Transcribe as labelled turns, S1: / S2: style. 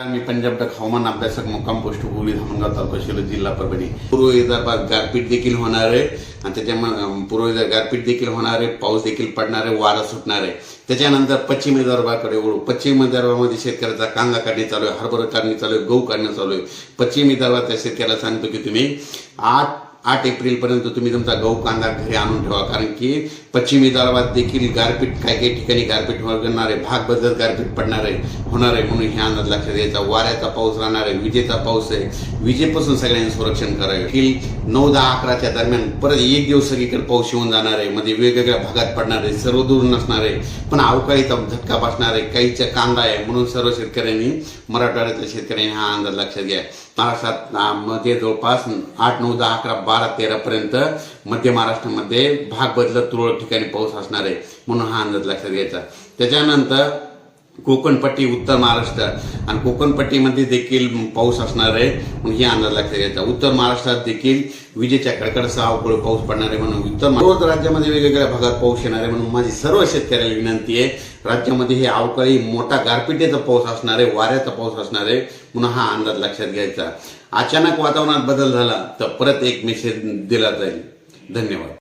S1: मी Punjab duck हवामान अभ्यासक मुक्काम पोस्ट हुगली धामणगाव तालुका शिलो जिल्हा परभणी. पूर्व विदर्भात गारपीट देखील होणार आहे आणि त्याच्यामुळे पूर्व विदर्भ गारपीट देखील होणार आहे पाऊस देखील पडणार आहे वारा सुटणार आहे. त्याच्यानंतर पश्चिम विदर्भाकडे वळू. पश्चिम विदर्भामध्ये शेतकऱ्याचा कांदा काढणी चालू आहे हरभरा काढणी चालू आहे गहू काढणे चालू आहे. पश्चिम विदर्भातल्या शेतकऱ्याला सांगतो की तुम्ही आठ आठ एप्रिलपर्यंत तुम्ही तुमचा गहू कांदा घरी आणून ठेवा. कारण की पश्चिम विदर्भात देखील गारपीट काही काही ठिकाणी गारपीट होणार आहे भाग बदलत गारपीट पडणार आहे होणार आहे म्हणून ह्या अंदाज लक्षात घ्यायचा वाऱ्याचा पाऊस राहणार आहे विजेचा पाऊस आहे. विजेपासून सगळ्यांनी संरक्षण करावे. की नऊ दहा अकराच्या दरम्यान परत एक दिवस सगळीकडे पाऊस येऊन जाणार आहे मध्ये वेगवेगळ्या भागात पडणार आहे सर्व दूर नसणार आहे पण अवकाळीचा झटका बसणार आहे काहीच्या कांदा आहे म्हणून सर्व शेतकऱ्यांनी मराठवाड्याच्या शेतकऱ्यांनी हा अंदाज लक्षात घ्या. महाराष्ट्रात मध्ये जवळपास आठ नऊ दहा अकरा बारा तेरा पर्यंत मध्य महाराष्ट्रामध्ये भाग बदलत तुरळक ठिकाणी पाऊस असणार आहे म्हणून हा अंदाज लक्षात घ्यायचा. त्याच्यानंतर कोकणपट्टी उत्तर महाराष्ट्र. आणि कोकणपट्टीमध्ये देखील पाऊस असणार आहे म्हणून हे अंदाज लक्षात घ्यायचा. उत्तर महाराष्ट्रात देखील विजेच्या कडकडसह अवकाळी पाऊस पडणार आहे म्हणून उत्तर महाराष्ट्र राज्यामध्ये वेगवेगळ्या भागात पाऊस येणार आहे म्हणून माझी सर्व शेतकऱ्याला विनंती आहे राज्यामध्ये हे अवकाळी मोठा गारपिटीचा पाऊस असणार आहे वाऱ्याचा पाऊस असणार आहे म्हणून हा अंदाज लक्षात घ्यायचा. अचानक वातावरणात बदल झाला तर परत एक मेसेज दिला जाईल. धन्यवाद.